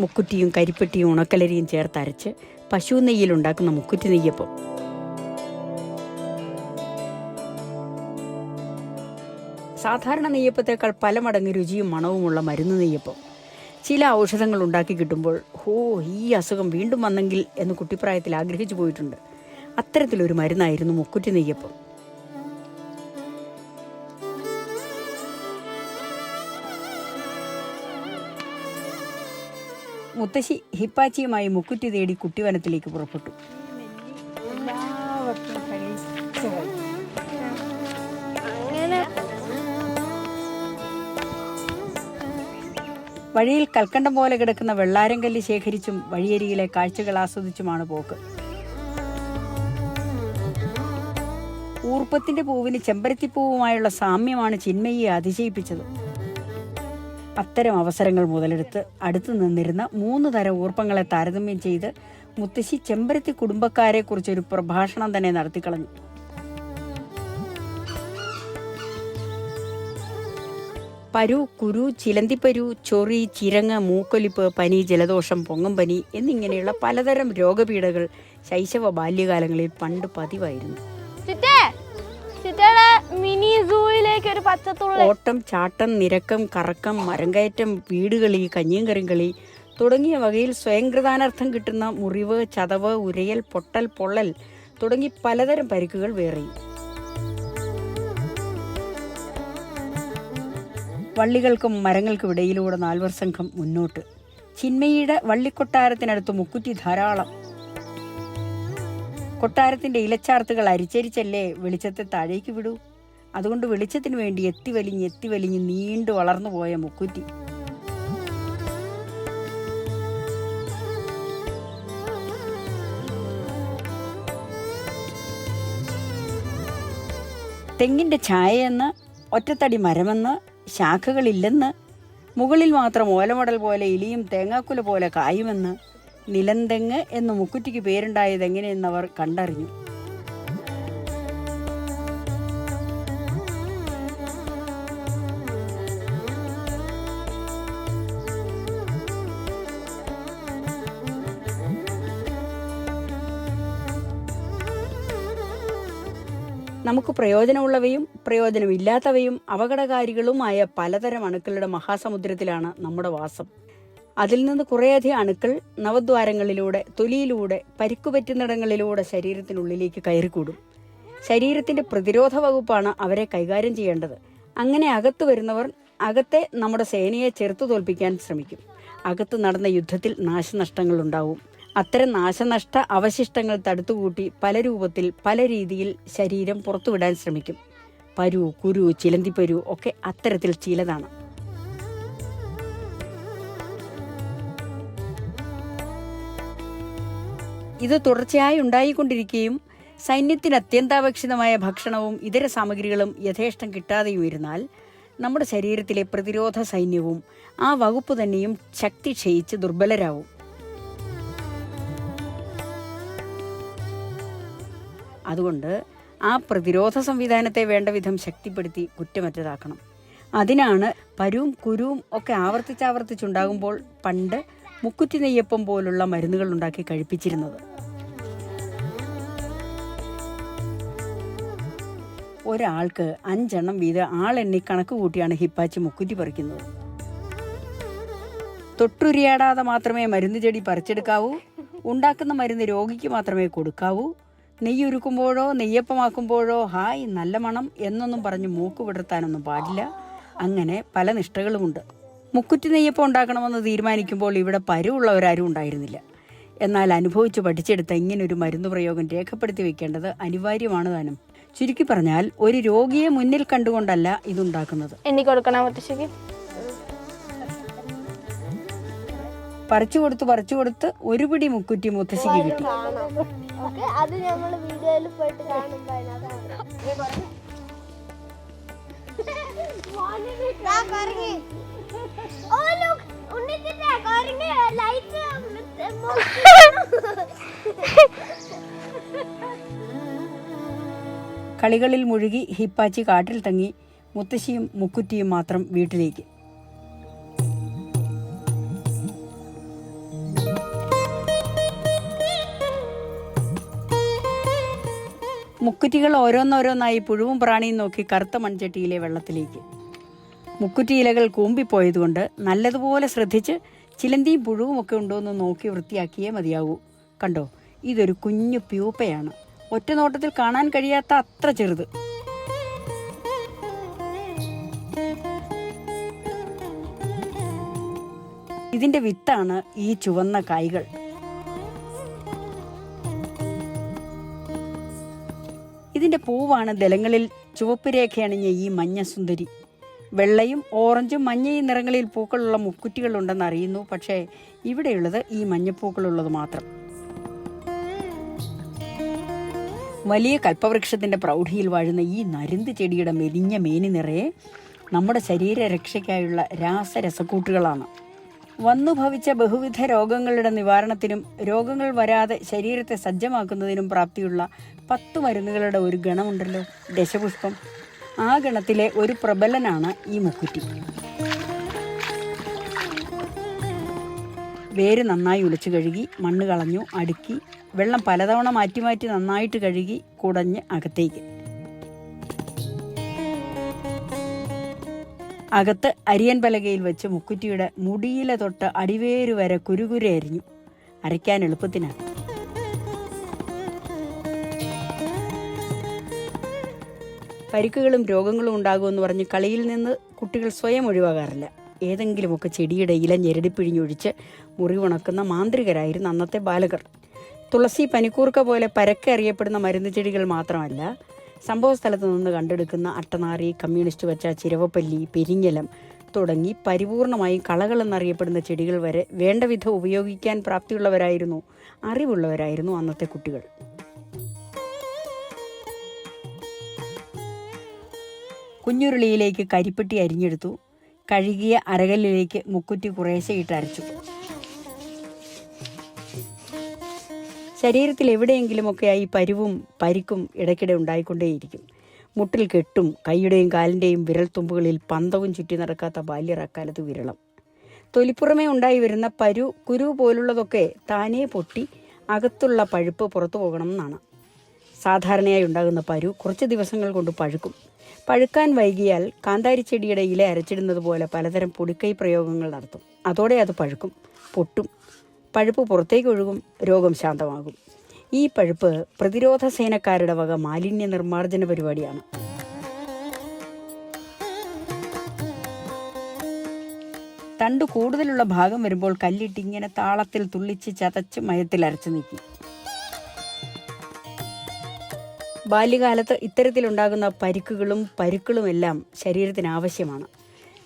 മുക്കുറ്റിയും കരിപ്പെട്ടിയും ഉണക്കലരിയും ചേർത്തരച്ച് പശു നെയ്യിൽ ഉണ്ടാക്കുന്ന മുക്കുറ്റി നെയ്യപ്പം. സാധാരണ നെയ്യപ്പത്തേക്കാൾ പല മടങ്ങ് രുചിയും മണവുമുള്ള മരുന്ന് നെയ്യപ്പം. ചില ഔഷധങ്ങൾ ഉണ്ടാക്കി കിട്ടുമ്പോൾ ഹോ ഈ അസുഖം വീണ്ടും വന്നെങ്കിൽ എന്ന് കുട്ടിപ്രായത്തിൽ ആഗ്രഹിച്ചു പോയിട്ടുണ്ട്. അത്തരത്തിലൊരു മരുന്നായിരുന്നു മുക്കുറ്റി നെയ്യപ്പം. മുത്തശ്ശി ഹിപ്പാച്ചിയുമായി മുക്കുറ്റി തേടി കുട്ടിവനത്തിലേക്ക് പുറപ്പെട്ടു. വഴിയിൽ കൽക്കണ്ടം പോലെ കിടക്കുന്ന വെള്ളാരം കല്ല് ശേഖരിച്ചും വഴിയരികിലെ കാഴ്ചകൾ ആസ്വദിച്ചുമാണ് പോക്ക്. ഊർപ്പത്തിന്റെ പൂവിന് ചെമ്പരത്തിപ്പൂവുമായുള്ള സാമ്യമാണ് ചിന്മയെ അതിശയിപ്പിച്ചത് അത്തരം അവസരങ്ങൾ മുതലെടുത്ത് അടുത്തു നിന്നിരുന്ന മൂന്ന് തരം ഊർപ്പങ്ങളെ താരതമ്യം ചെയ്ത് മുത്തശ്ശി ചെമ്പരത്തി കുടുംബക്കാരെ കുറിച്ചൊരു പ്രഭാഷണം തന്നെ നടത്തിക്കളഞ്ഞു പരു കുരു ചിലന്തിപ്പരു ചൊറി ചിരങ്ങ് മൂക്കൊലിപ്പ് പനി ജലദോഷം പൊങ്ങമ്പനി എന്നിങ്ങനെയുള്ള പലതരം രോഗപീഠകൾ ശൈശവ ബാല്യകാലങ്ങളിൽ പണ്ട് പതിവായിരുന്നു. പച്ചത്തുള്ളി ഓട്ടം ചാട്ടം നിരക്കം കറക്കം മരംകയറ്റം വീടുകളി കഞ്ഞിയും കളി തുടങ്ങിയ വകയിൽ സ്വയംകൃതാനർത്ഥം കിട്ടുന്ന മുറിവ് ചതവ് ഉരയൽ പൊട്ടൽ പൊള്ളൽ തുടങ്ങി പലതരം പരിക്കുകൾ വേറെ വള്ളികൾക്കും മരങ്ങൾക്കും ഇടയിലൂടെ നാൽവർ സംഘം മുന്നോട്ട്. ചിന്മയുടെ വള്ളിക്കൊട്ടാരത്തിനടുത്ത് മുക്കുറ്റി ധാരാളം. കൊട്ടാരത്തിന്റെ ഇലച്ചാർത്തുകൾ അരിച്ചരിച്ചല്ലേ വെളിച്ചത്തെ താഴേക്ക് വിടൂ? അതുകൊണ്ട് വെളിച്ചത്തിന് വേണ്ടി എത്തിവലിഞ്ഞ് എത്തിവലിഞ്ഞ് നീണ്ടു വളർന്നു പോയ മുക്കുറ്റി. തെങ്ങിന്റെ ഛായയെന്ന് ഒറ്റത്തടി മരമെന്ന് ശാഖകളില്ലെന്ന് മുകളിൽ മാത്രം ഓലമടൽ പോലെ ഇലിയും തേങ്ങാക്കുല പോലെ കായുമെന്ന് നിലന്തെങ്ങ് എന്ന് മുക്കുറ്റിക്ക് പേരുണ്ടായത് എങ്ങനെയെന്നവർ കണ്ടറിഞ്ഞു. നമുക്ക് പ്രയോജനമുള്ളവയും പ്രയോജനമില്ലാത്തവയും അപകടകാരികളുമായ പലതരം അണുക്കളുടെ മഹാസമുദ്രത്തിലാണ് നമ്മുടെ വാസം. അതിൽ നിന്ന് കുറേയധികം അണുക്കൾ നവദ്വാരങ്ങളിലൂടെ തൊലിയിലൂടെ പരിക്കുപറ്റുന്നിടങ്ങളിലൂടെ ശരീരത്തിനുള്ളിലേക്ക് കയറിക്കൂടും. ശരീരത്തിന്റെ പ്രതിരോധ വകുപ്പാണ് അവരെ കൈകാര്യം ചെയ്യേണ്ടത്. അങ്ങനെ അകത്തു വരുന്നവർ അകത്തെ നമ്മുടെ സേനയെ ചെറുത്തു തോൽപ്പിക്കാൻ ശ്രമിക്കും. അകത്ത് നടന്ന യുദ്ധത്തിൽ നാശനഷ്ടങ്ങൾ ഉണ്ടാവും അത്തരം നാശനഷ്ട അവശിഷ്ടങ്ങൾ തടുത്തുകൂട്ടി പല രൂപത്തിൽ പല രീതിയിൽ ശരീരം പുറത്തുവിടാൻ ശ്രമിക്കും. പരു കുരു ചിലന്തിപ്പരു ഒക്കെ അത്തരത്തിൽ ചിലതാണ്. ഇത് തുടർച്ചയായി ഉണ്ടായിക്കൊണ്ടിരിക്കുകയും സൈന്യത്തിന് അത്യന്താപേക്ഷിതമായ ഭക്ഷണവും ഇതര സാമഗ്രികളും യഥേഷ്ടം കിട്ടാതെയും ഇരുന്നാൽ നമ്മുടെ ശരീരത്തിലെ പ്രതിരോധ സൈന്യവും ആ വകുപ്പ് തന്നെയും ശക്തി ക്ഷയിച്ച് ദുർബലരാവും. അതുകൊണ്ട് ആ പ്രതിരോധ സംവിധാനത്തെ വേണ്ട വിധം ശക്തിപ്പെടുത്തി കുറ്റമറ്റതാക്കണം. അതിനാണ് പരുവും കുരുവും ഒക്കെ ആവർത്തിച്ചാവർത്തിച്ചുണ്ടാകുമ്പോൾ പണ്ട് മുക്കുറ്റി നെയ്യപ്പം പോലുള്ള മരുന്നുകൾ ഉണ്ടാക്കി കഴിപ്പിച്ചിരുന്നത്. ഒരാൾക്ക് അഞ്ചെണ്ണം വീതം ആളെണ്ണി കണക്ക് കൂട്ടിയാണ് ഹിപ്പാച്ചി മുക്കുറ്റി പറിക്കുന്നത്. തൊട്ടുരിയാടാതെ മാത്രമേ മരുന്ന് ചെടി പറിച്ചെടുക്കാവൂ ഉണ്ടാക്കുന്ന മരുന്ന് രോഗിക്ക് മാത്രമേ കൊടുക്കാവൂ നെയ്യുരുക്കുമ്പോഴോ നെയ്യപ്പമാക്കുമ്പോഴോ ഹായ് നല്ല മണം എന്നൊന്നും പറഞ്ഞ് മൂക്ക് വിടർത്താനൊന്നും പാടില്ല. അങ്ങനെ പല നിഷ്ഠകളുമുണ്ട്. മുക്കുറ്റി നെയ്യപ്പം ഉണ്ടാക്കണമെന്ന് തീരുമാനിക്കുമ്പോൾ ഇവിടെ പരുവുള്ളവരാരും ഉണ്ടായിരുന്നില്ല. എന്നാൽ അനുഭവിച്ച് പഠിച്ചെടുത്ത ഇങ്ങനൊരു മരുന്ന് പ്രയോഗം രേഖപ്പെടുത്തി വെക്കേണ്ടത് അനിവാര്യമാണ് താനും. ചുരുക്കി പറഞ്ഞാൽ ഒരു രോഗിയെ മുന്നിൽ കണ്ടുകൊണ്ടല്ല ഇതുണ്ടാക്കുന്നത്. എണ്ണി കൊടുക്കണം പറിച്ചു കൊടുത്ത് പറിച്ചു കൊടുത്ത് ഒരു പിടി മുക്കുറ്റി മുത്തശ്ശിക്ക് കിട്ടി. അത് വീഡിയോയിൽ പോയിട്ട് കളികളിൽ മുഴുകി ഹിപ്പാച്ചി കാട്ടിൽ തങ്ങി മുത്തശ്ശിയും മുക്കുറ്റിയും മാത്രം വീട്ടിലേക്ക്. മുക്കുറ്റികൾ ഓരോന്നോരോന്നായി പുഴുവും പ്രാണിയും നോക്കി കറുത്ത മൺചട്ടിയിലെ വെള്ളത്തിലേക്ക്. മുക്കുറ്റി ഇലകൾ കൂമ്പിപ്പോയതുകൊണ്ട് നല്ലതുപോലെ ശ്രദ്ധിച്ച് ചിലന്തിയും പുഴുവും ഒക്കെ ഉണ്ടോ എന്ന് നോക്കി വൃത്തിയാക്കിയേ മതിയാകൂ കണ്ടോ? ഇതൊരു കുഞ്ഞു പ്യൂപ്പയാണ്. ഒറ്റ നോട്ടത്തിൽ കാണാൻ കഴിയാത്ത അത്ര ചെറുത്. ഇതിന്റെ വിത്താണ് ഈ ചുവന്ന കായ്കൾ. ഇതിന്റെ പൂവാണ് ദലങ്ങളിൽ ചുവപ്പ് രേഖയണിഞ്ഞ ഈ മഞ്ഞ സുന്ദരി. വെള്ളയും ഓറഞ്ചും മഞ്ഞയും നിറങ്ങളിൽ പൂക്കളുള്ള മുക്കുറ്റികളുണ്ടെന്ന് അറിയുന്നു. പക്ഷേ ഇവിടെയുള്ളത് ഈ മഞ്ഞപ്പൂക്കളുള്ളത് മാത്രം. വലിയ കൽപ്പവൃക്ഷത്തിന്റെ പ്രൗഢിയിൽ വാഴുന്ന ഈ നരുന്ത് ചെടിയുടെ മെലിഞ്ഞ മേനി നിറയെ നമ്മുടെ ശരീരരക്ഷയ്ക്കായുള്ള രാസരസക്കൂട്ടുകളാണ്. വന്നു ഭവിച്ച ബഹുവിധ രോഗങ്ങളുടെ നിവാരണത്തിനും രോഗങ്ങൾ വരാതെ ശരീരത്തെ സജ്ജമാക്കുന്നതിനും പ്രാപ്തിയുള്ള പത്ത് മരുന്നുകളുടെ ഒരു ഗണമുണ്ടല്ലോ ദശപുഷ്പം. ആ ഗണത്തിലെ ഒരു പ്രബലനാണ് ഈ മുക്കുറ്റി. വേര് നന്നായി ഉലച്ചു കഴുകി മണ്ണ് കളഞ്ഞു അടുക്കി വെള്ളം പലതവണ മാറ്റി മാറ്റി നന്നായിട്ട് കഴുകി കുടഞ്ഞ് അകത്തേക്ക്. അകത്ത് അരിയൻ പലകയിൽ വെച്ച് മുക്കുറ്റിയുടെ മുടിയിലെ തൊട്ട് അടിവേര് വരെ കുരുകുരെ അരിഞ്ഞു അരയ്ക്കാൻ എളുപ്പത്തിനാണ്. പരിക്കുകളും രോഗങ്ങളും ഉണ്ടാകുമെന്ന് പറഞ്ഞ് കളിയിൽ നിന്ന് കുട്ടികൾ സ്വയം ഒഴിവാകാറില്ല. ഏതെങ്കിലുമൊക്കെ ചെടിയുടെ ഇല ഞെരടിപ്പിഴിഞ്ഞൊഴിച്ച് മുറിവുണക്കുന്ന മാന്ത്രികരായിരുന്നു അന്നത്തെ ബാലകർ. തുളസി പനിക്കൂർക്ക പോലെ പരക്കെ അറിയപ്പെടുന്ന മരുന്ന് ചെടികൾ മാത്രമല്ല സംഭവ സ്ഥലത്ത് നിന്ന് കണ്ടെടുക്കുന്ന അട്ടനാറി കമ്മ്യൂണിസ്റ്റ് വെച്ച ചിരവപ്പല്ലി പെരിങ്ങലം തുടങ്ങി പരിപൂർണമായും കളകളെന്നറിയപ്പെടുന്ന ചെടികൾ വരെ വേണ്ടവിധം ഉപയോഗിക്കാൻ പ്രാപ്തിയുള്ളവരായിരുന്നു അറിവുള്ളവരായിരുന്നു അന്നത്തെ കുട്ടികൾ. കുഞ്ഞുരുളിയിലേക്ക് കരിപ്പെട്ടി അരിഞ്ഞെടുത്തു. കഴുകിയ അരകല്ലിലേക്ക് മുക്കുറ്റി കുറേശ്ശെ ഇട്ട് അരച്ചു ശരീരത്തിൽ എവിടെയെങ്കിലുമൊക്കെയായി പരിവും പരിക്കും ഇടയ്ക്കിടെ ഉണ്ടായിക്കൊണ്ടേയിരിക്കും. മുട്ടിൽ കെട്ടും കൈയുടെയും കാലിന്റെയും വിരൽത്തുമ്പുകളിൽ പന്തവും ചുറ്റി നടക്കാത്ത ബാല്യർ അക്കാലത്ത് വിരളം. തൊലിപ്പുറമേ ഉണ്ടായി വരുന്ന പരു കുരു പോലുള്ളതൊക്കെ താനേ പൊട്ടി അകത്തുള്ള പഴുപ്പ് പുറത്തു പോകണമെന്നാണ് സാധാരണയായി ഉണ്ടാകുന്ന പരു കുറച്ച് ദിവസങ്ങൾ കൊണ്ട് പഴുക്കും. പഴുക്കാൻ വൈകിയാൽ കാന്താരി ചെടിയുടെ ഇല അരച്ചിടുന്നത് പോലെ പലതരം പൊടിക്കൈ പ്രയോഗങ്ങൾ നടത്തും. അതോടെ അത് പഴുക്കും പൊട്ടും. പഴുപ്പ് പുറത്തേക്ക് ഒഴുകും രോഗം ശാന്തമാകും. ഈ പഴുപ്പ് പ്രതിരോധ സേനക്കാരുടെ വക മാലിന്യ നിർമ്മാർജന പരിപാടിയാണ്. തണ്ട് കൂടുതലുള്ള ഭാഗം വരുമ്പോൾ കല്ലിട്ട് ഇങ്ങനെ താളത്തിൽ തുള്ളിച്ച് ചതച്ച് മയത്തിൽ അരച്ചു നീക്കി. ബാല്യകാലത്ത് ഇത്തരത്തിലുണ്ടാകുന്ന പരിക്കുകളും പരുക്കളുമെല്ലാം ശരീരത്തിന് ആവശ്യമാണ്.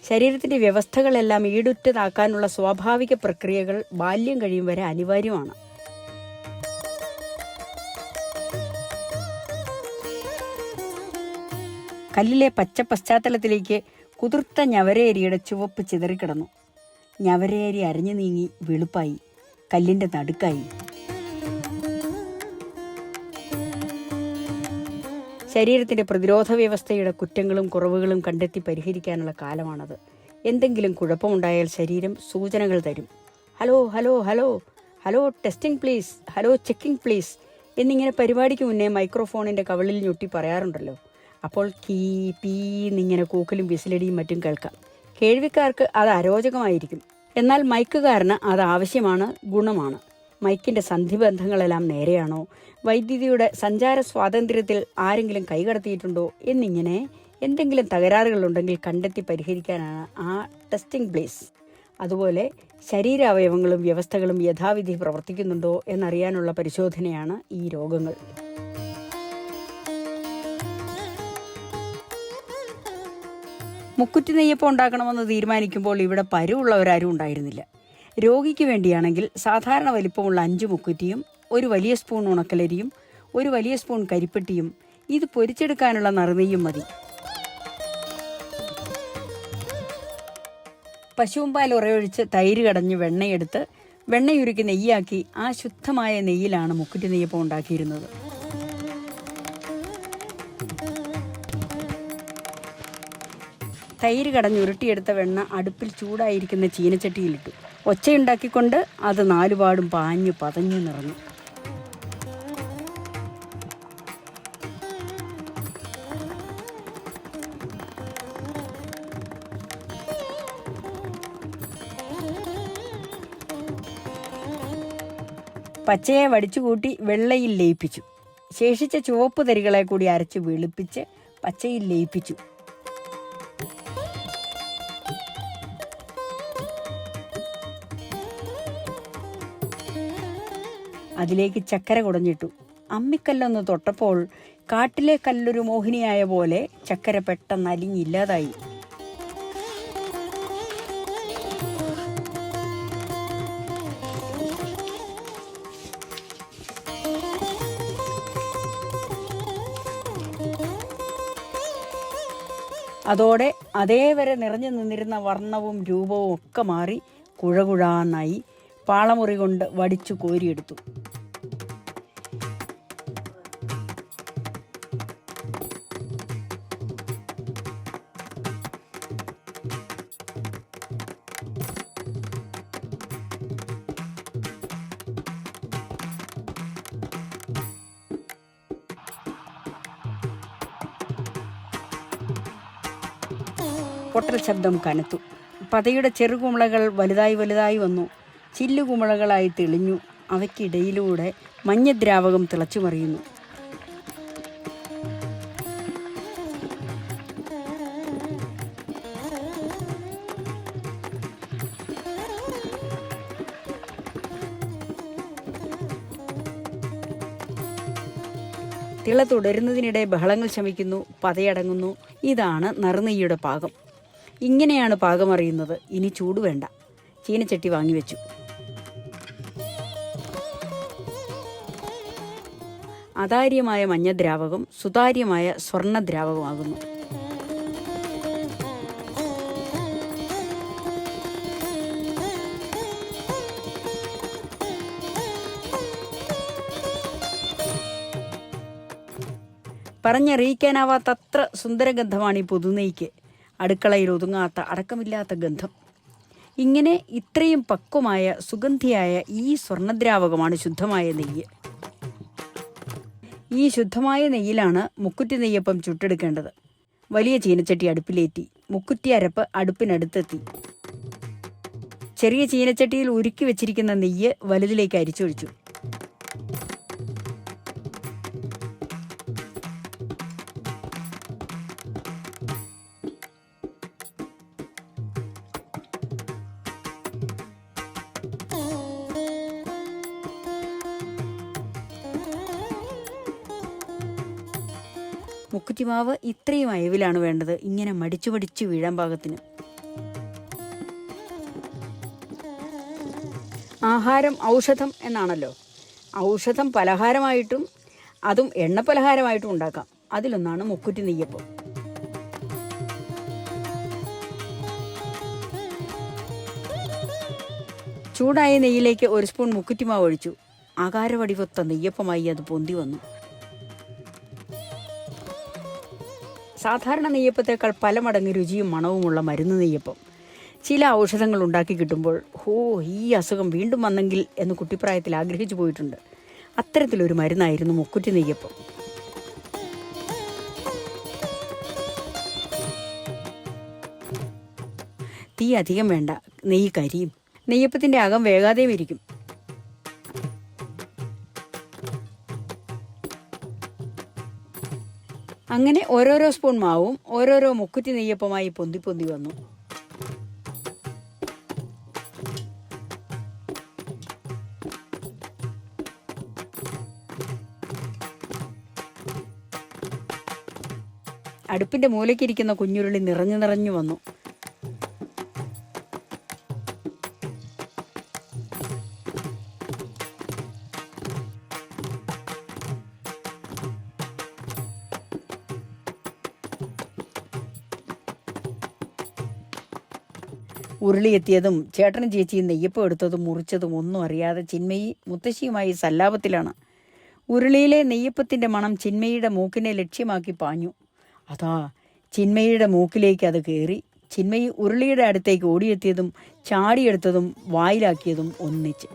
ശരീരത്തിന്റെ വ്യവസ്ഥകളെല്ലാം ഈടുറ്റതാക്കാനുള്ള സ്വാഭാവിക പ്രക്രിയകൾ ബാല്യം കഴിയും വരെ അനിവാര്യമാണ്. കല്ലിലെ പച്ച പശ്ചാത്തലത്തിലേക്ക് കുതിർത്ത ഞവരേരിയുടെ ചുവപ്പ് ചിതറിക്കിടന്നു. ഞവരേരി അരഞ്ഞു നീങ്ങി വെളുപ്പായി. കല്ലിന്റെ നടുക്കായി. ശരീരത്തിന്റെ പ്രതിരോധ വ്യവസ്ഥയുടെ കുറ്റങ്ങളും കുറവുകളും കണ്ടെത്തി പരിഹരിക്കാനുള്ള കാലമാണത്. എന്തെങ്കിലും കുഴപ്പമുണ്ടായാൽ ശരീരം സൂചനകൾ തരും. Hello hello hello hello testing please hello checking please എന്നിങ്ങനെ പരിപാടിക്ക് മുന്നേ മൈക്രോഫോണിന്റെ കവളിൽ ഞൊട്ടി പറയാറുണ്ടല്ലോ. അപ്പോൾ കീ പീ എന്നിങ്ങനെ കൂക്കലും വിസിലടിയും മറ്റും കേൾക്കാം. കേൾവിക്കാർക്ക് അത് അരോചകമായിരിക്കും. എന്നാൽ മൈക്കുകാരന് അത് ആവശ്യമാണ് ഗുണമാണ്. മൈക്കിന്റെ സന്ധിബന്ധങ്ങളെല്ലാം നേരെയാണോ? വൈദ്യുതിയുടെ സഞ്ചാര സ്വാതന്ത്ര്യത്തിൽ ആരെങ്കിലും കൈകടത്തിയിട്ടുണ്ടോ? എന്നിങ്ങനെ എന്തെങ്കിലും തകരാറുകളുണ്ടെങ്കിൽ കണ്ടെത്തി പരിഹരിക്കാനാണ് ആ ടെസ്റ്റിംഗ് പ്ലേസ്. അതുപോലെ ശരീരാവയവങ്ങളും വ്യവസ്ഥകളും യഥാവിധി പ്രവർത്തിക്കുന്നുണ്ടോ എന്നറിയാനുള്ള പരിശോധനയാണ് ഈ രോഗങ്ങൾ. മുക്കുറ്റി നെയ്യപ്പം ഉണ്ടാക്കണമെന്ന് തീരുമാനിക്കുമ്പോൾ ഇവിടെ പരുവുള്ളവരാരും ഉണ്ടായിരുന്നില്ല. രോഗിക്ക് വേണ്ടിയാണെങ്കിൽ സാധാരണ വലിപ്പമുള്ള അഞ്ച് മുക്കുറ്റിയും ഒരു വലിയ സ്പൂൺ ഉണക്കലരിയും ഒരു വലിയ സ്പൂൺ കരിപ്പെട്ടിയും ഇത് പൊരിച്ചെടുക്കാനുള്ള നറുനെയ്യും മതി. പശുവുമ്പാൽ ഉറയൊഴിച്ച് തൈര് കടഞ്ഞ് വെണ്ണയെടുത്ത് വെണ്ണയുരുക്കി നെയ്യാക്കി ആ ശുദ്ധമായ നെയ്യിലാണ് മുക്കുറ്റി നെയ്യപ്പം ഉണ്ടാക്കിയിരുന്നത്. തൈര് കടഞ്ഞുരുട്ടിയെടുത്ത വെണ്ണ അടുപ്പിൽ ചൂടായിരിക്കുന്ന ചീനച്ചട്ടിയിലിട്ടു. ഒച്ചയുണ്ടാക്കിക്കൊണ്ട് അത് നാലുപാടും പാഞ്ഞു പതഞ്ഞു നിറഞ്ഞു. പച്ചയെ വടിച്ചുകൂട്ടി വെള്ളയിൽ ലയിപ്പിച്ചു. ശേഷിച്ച ചുവപ്പ് തരികളെ കൂടി അരച്ച് വെളുപ്പിച്ച് പച്ചയിൽ ലയിപ്പിച്ചു. അതിലേക്ക് ചക്കര കുടഞ്ഞിട്ടു. അമ്മിക്കല്ലൊന്ന് തൊട്ടപ്പോൾ കാട്ടിലെ കല്ലൊരു മോഹിനിയായ പോലെ ചക്കര പെട്ടെന്ന് അലിഞ്ഞില്ലാതായി അതോടെ അതേവരെ നിറഞ്ഞു നിന്നിരുന്ന വർണവും രൂപവും ഒക്കെ മാറി കുഴകുഴാന്നായി. പാളമുറി കൊണ്ട് വടിച്ചു കോരിയെടുത്തു. പൊട്ടൽ ശബ്ദം കനത്തു. പതയുടെ ചെറുകുമിളകൾ വലുതായി വലുതായി വന്നു. ചില്ലുകുമിളകളായി തെളിഞ്ഞു. അവയ്ക്കിടയിലൂടെ മഞ്ഞദ്രാവകം തിളച്ചു മറിയുന്നു. തിള തുടരുന്നതിനിടെ ബഹളങ്ങൾ ശമിക്കുന്നു പതയടങ്ങുന്നു. ഇതാണ് നറുനെയ്യുടെ പാകം. ഇങ്ങനെയാണ് പാകം അറിയുന്നത്. ഇനി ചൂട് വേണ്ട ചീനച്ചട്ടി വാങ്ങിവെച്ചു. അതാര്യമായ മഞ്ഞദ്രാവകം സുതാര്യമായ സ്വർണദ്രാവകമാകുന്നു. പറഞ്ഞറിയിക്കാനാവാത്തത്ര സുന്ദരഗന്ധമാണ് ഈ പുതുനെയ്ക്ക്. അടുക്കളയിൽ ഒതുങ്ങാത്ത അടക്കമില്ലാത്ത ഗന്ധം. ഇങ്ങനെ ഇത്രയും പക്വമായ സുഗന്ധിയായ ഈ സ്വർണദ്രാവകമാണ് ശുദ്ധമായ നെയ്യ്. ഈ ശുദ്ധമായ നെയ്യിലാണ് മുക്കുറ്റി നെയ്യപ്പം ചുട്ടെടുക്കേണ്ടത്. വലിയ ചീനച്ചട്ടി അടുപ്പിലേറ്റി മുക്കുറ്റി അരപ്പ് അടുപ്പിനടുത്തെത്തി. ചെറിയ ചീനച്ചട്ടിയിൽ ഉരുക്കി വെച്ചിരിക്കുന്ന നെയ്യ് വലുതിലേക്ക് അരിച്ചൊഴിച്ചു. മുക്കുറ്റിമാവ് ഇത്രയും അയവിലാണ് വേണ്ടത്. ഇങ്ങനെ മടിച്ചു മടിച്ചു വീഴാൻ പാകത്തിന്. ആഹാരം ഔഷധം എന്നാണല്ലോ. ഔഷധം പലഹാരമായിട്ടും അതും എണ്ണ പലഹാരമായിട്ടും ഉണ്ടാക്കാം. അതിലൊന്നാണ് മുക്കുറ്റി നെയ്യപ്പം. ചൂടായ നെയ്യിലേക്ക് ഒരു സ്പൂൺ മുക്കുറ്റിമാവ് ഒഴിച്ചു. ആകാരവടിവൊത്ത നെയ്യപ്പമായി അത് പൊന്തി വന്നു. സാധാരണ നെയ്യപ്പത്തേക്കാൾ പല മടങ്ങ് രുചിയും മണവുമുള്ള മരുന്ന് നെയ്യപ്പം. ചില ഔഷധങ്ങൾ ഉണ്ടാക്കി കിട്ടുമ്പോൾ ഹോ ഈ അസുഖം വീണ്ടും വന്നെങ്കിൽ എന്ന് കുട്ടിപ്രായത്തിൽ ആഗ്രഹിച്ചു പോയിട്ടുണ്ട്. അത്തരത്തിലൊരു മരുന്നായിരുന്നു മുക്കുറ്റി നെയ്യപ്പം. തീ അധികം വേണ്ട നെയ്യ് കരിയും. നെയ്യപ്പത്തിന്റെ അകം വേഗാതെയും ഇരിക്കും അങ്ങനെ ഓരോരോ സ്പൂൺ മാവും ഓരോരോ മുക്കുറ്റി നെയ്യപ്പമായി പൊന്തി പൊന്തി വന്നു. അടുപ്പിന്റെ മൂലയ്ക്കിരിക്കുന്ന കുഞ്ഞുരുളി നിറഞ്ഞു നിറഞ്ഞു വന്നു. ഉരുളി എത്തിയതും ചേട്ടനും ചേച്ചിയും നെയ്യപ്പം എടുത്തതും മുറിച്ചതും ഒന്നും അറിയാതെ ചിന്മയി മുത്തശ്ശിയുമായി സല്ലാപത്തിലാണ്. ഉരുളിയിലെ നെയ്യപ്പത്തിന്റെ മണം ചിന്മയുടെ മൂക്കിനെ ലക്ഷ്യമാക്കി പാഞ്ഞു. അതാ ചിന്മയുടെ മൂക്കിലേക്ക് അത് കയറി ചിന്മയി ഉരുളിയുടെ അടുത്തേക്ക് ഓടിയെത്തിയതും ചാടിയെടുത്തതും വായിലാക്കിയതും ഒന്നിച്ച്.